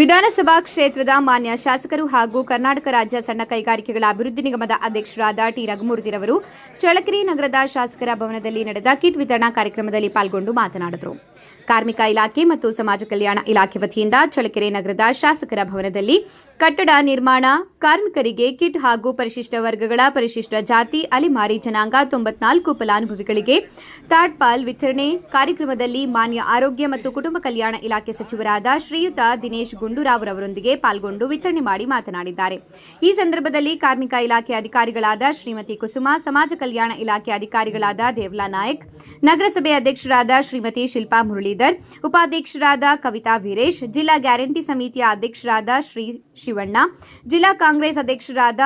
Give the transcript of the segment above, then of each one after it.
ವಿಧಾನಸಭಾ ಕ್ಷೇತ್ರದ ಮಾನ್ಯ ಶಾಸಕರು ಹಾಗೂ ಕರ್ನಾಟಕ ರಾಜ್ಯ ಸಣ್ಣ ಕೈಗಾರಿಕೆಗಳ ಅಭಿವೃದ್ಧಿ ನಿಗಮದ ಅಧ್ಯಕ್ಷರಾದ ಟಿ. ರಘುಮೂರ್ತಿರವರು ಚಳಕೆರೆ ನಗರದ ಶಾಸಕರ ಭವನದಲ್ಲಿ ನಡೆದ ಕಿಟ್ ವಿತರಣಾ ಕಾರ್ಯಕ್ರಮದಲ್ಲಿ ಪಾಲ್ಗೊಂಡು ಮಾತನಾಡಿದರು. ಕಾರ್ಮಿಕ ಇಲಾಖೆ ಮತ್ತು ಸಮಾಜ ಕಲ್ಯಾಣ ಇಲಾಖೆ ವತಿಯಿಂದ ಚಳಕೆರೆ ನಗರದ ಶಾಸಕರ ಭವನದಲ್ಲಿ ಕಟ್ಟಡ ನಿರ್ಮಾಣ, ಕಾರ್ಮಿಕರಿಗೆ ಕಿಟ್ ಹಾಗೂ ಪರಿಶಿಷ್ಟ ವರ್ಗಗಳ ಪರಿಶಿಷ್ಟ ಜಾತಿ, ಅಲೆಮಾರಿ ಜನಾಂಗ, ತೊಂಬತ್ನಾಲ್ಕು ಫಲಾನುಭವಿಗಳಿಗೆ ತಾಟ್ಪಾಲ್ ವಿತರಣೆ. ಕಾರ್ಯಕ್ರಮದಲ್ಲಿ ಮಾನ್ಯ ಆರೋಗ್ಯ ಮತ್ತು ಕುಟುಂಬ ಕಲ್ಯಾಣ ಇಲಾಖೆ ಸಚಿವರಾದ ಶ್ರೀಯುತ ದಿನೇಶ್ ಗುಂಡೂರಾವ್ ರವರೊಂದಿಗೆ ಪಾಲ್ಗೊಂಡು ವಿತರಣೆ ಮಾಡಿ ಮಾತನಾಡಿದ್ದಾರೆ. ಈ ಸಂದರ್ಭದಲ್ಲಿ ಕಾರ್ಮಿಕ ಇಲಾಖೆ ಅಧಿಕಾರಿಗಳಾದ ಶ್ರೀಮತಿ ಕುಸುಮಾ, ಸಮಾಜ ಕಲ್ಯಾಣ ಇಲಾಖೆ ಅಧಿಕಾರಿಗಳಾದ ದೇವ್ಲಾ ನಾಯಕ್, ನಗರಸಭೆ ಅಧ್ಯಕ್ಷರಾದ ಶ್ರೀಮತಿ ಶಿಲ್ಪಾ ಮುರಳೀಧರ್, ಉಪಾಧ್ಯಕ್ಷರಾದ ಕವಿತಾ ವೀರೇಶ್, ಜಿಲ್ಲಾ ಗ್ಯಾರಂಟಿ ಸಮಿತಿಯ ಅಧ್ಯಕ್ಷರಾದ ಶ್ರೀ ಶಿವಣ್ಣ, ಜಿಲ್ಲಾ ಕಾಂಗ್ರೆಸ್ ಅಧ್ಯಕ್ಷರಾದ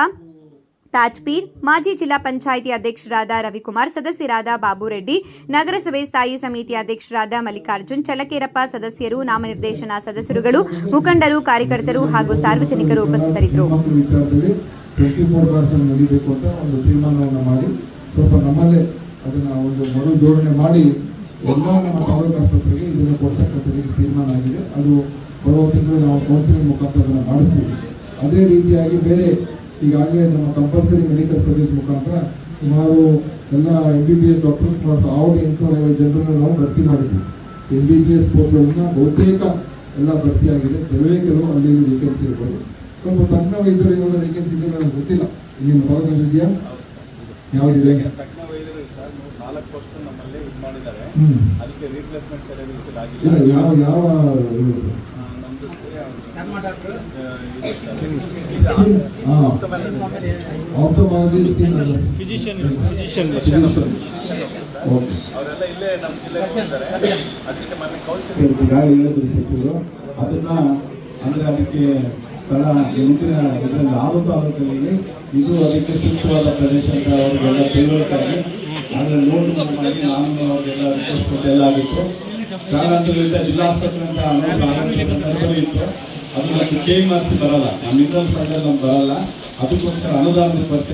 ತಾಜ್ಪೀರ್, ಮಾಜಿ ಜಿಲ್ಲಾ ಪಂಚಾಯಿತಿ ಅಧ್ಯಕ್ಷರಾದ ರವಿಕುಮಾರ್, ಸದಸ್ಯರಾದ ಬಾಬುರೆಡ್ಡಿ, ನಗರಸಭೆ ಸ್ಥಾಯಿ ಸಮಿತಿ ಅಧ್ಯಕ್ಷರಾದ ಮಲ್ಲಿಕಾರ್ಜುನ್ ಚಲಕೇರಪ್ಪ ಸದಸ್ಯರು, ನಾಮನಿರ್ದೇಶನ ಸದಸ್ಯರುಗಳು, ಮುಖಂಡರು, ಕಾರ್ಯಕರ್ತರು ಹಾಗೂ ಸಾರ್ವಜನಿಕರು ಉಪಸ್ಥಿತರಿದ್ದರು. ಮಾಡಿ ಎಲ್ಲ ನಮ್ಮ ತಾಲೂಕು ಆಸ್ಪತ್ರೆಗೆ ಇದನ್ನು ತೀರ್ಮಾನ ಆಗಿದೆ. ಅದು ಬರುವ ತಿಂಗಳು ನಾವು ಕೌನ್ಸಿಲಿಂಗ್ ಮುಖಾಂತರ ಅದನ್ನು ಮಾಡಿಸ್ತೀವಿ. ಅದೇ ರೀತಿಯಾಗಿ ಬೇರೆ ಈಗಾಗಲೇ ನಮ್ಮ ಕಂಪಲ್ಸರಿ ಮೆಡಿಕಲ್ ಸರ್ವಿಸ್ ಮುಖಾಂತರ ಸುಮಾರು ಎಲ್ಲ M B B S doctors plus ಎಂಟು ಎಂಟುನೂರ ಜನರನ್ನು ನಾವು ಭರ್ತಿ ಮಾಡಿದ್ವಿ. ಎಂ ಬಿ ಬಿ ಎಸ್ ಪೋಸ್ಟ್ಗಳನ್ನ ಬಹುತೇಕ ಎಲ್ಲ ಭರ್ತಿಯಾಗಿದೆ ಕೆಲವೇ ಕೆಲವು ಅಲ್ಲಿ ವೇಕೆನ್ಸಿ ಇರ್ಬೋದು. ಸ್ವಲ್ಪ ತಜ್ಞ ವೈದ್ಯರು ಏನಾದರೂ ವೇಕೆನ್ಸಿ ಇದ್ದರೆ ನನಗೆ ಗೊತ್ತಿಲ್ಲ. ಇಲ್ಲಿ ಇದೆಯಾ ಯಾವುದಿದೆ? ನಾಲ್ಕು ನಮ್ಮಲ್ಲಿ ಇದು ಮಾಡಿದ್ದಾರೆ. ಅದಕ್ಕೆ ರೀಪ್ಲೇಸ್ಮೆಂಟ್ ಸರಿಯಾಗಿ ಇದು ಆಗಿಲ್ಲ. ಯಾವ ಯಾವ ಫಿಸಿಷಿಯನ್ ಫಿಸಿಷಿಯನ್ ಓಕೆ ಅವರೆಲ್ಲ ಇಲ್ಲೇ ನಮ್ಮ ಜಿಲ್ಲೆಗೆ ಅದಕ್ಕೆ ಮೊನ್ನೆ ಕೌನ್ಸಿಲಿಂಗ್ ಈಗಾಗಲೇ ಹೇಳಿದ್ರು ಸಚಿವರು. ಅದನ್ನ ಅಂದ್ರೆ ಅದಕ್ಕೆ ಸ್ಥಳ ಮುಂದಿನ ಇದರಲ್ಲಿ ಆರು ತಾಲೂಕಲ್ಲಿ ಇದು ಅದಕ್ಕೆ ಸೂಕ್ತವಾದ ಪ್ರದೇಶ ಅಂತ ಅವರಿಗೆಲ್ಲ ತಿಳುವಳಿಕೆ ಆದರೆ ನೋಟು ಮಾಡಿ ನಾನು ಅವರಿಗೆಲ್ಲ ರಿಕ್ವೆಸ್ಟ್ ಕೊಟ್ಟು ಎಲ್ಲ ಆಗಿತ್ತು. ಚಾಲಾಂತರದಿಂದ ಜಿಲ್ಲಾಸ್ಪತ್ರೆ ಅಂತ ಸಂದರ್ಭದಲ್ಲಿ ಇತ್ತು. ಅದು ನಮಗೆ ಕೆ ಎಂ ಬರಲ್ಲ. ನಮ್ಮ ಇಂಟರ್ನಲ್ ಫಂಡಲ್ಲಿ ನಮ್ಗೆ ಬರಲ್ಲ. ಅದಕ್ಕೋಸ್ಕರ ಅನುದಾನ ಬರ್ತೇವೆ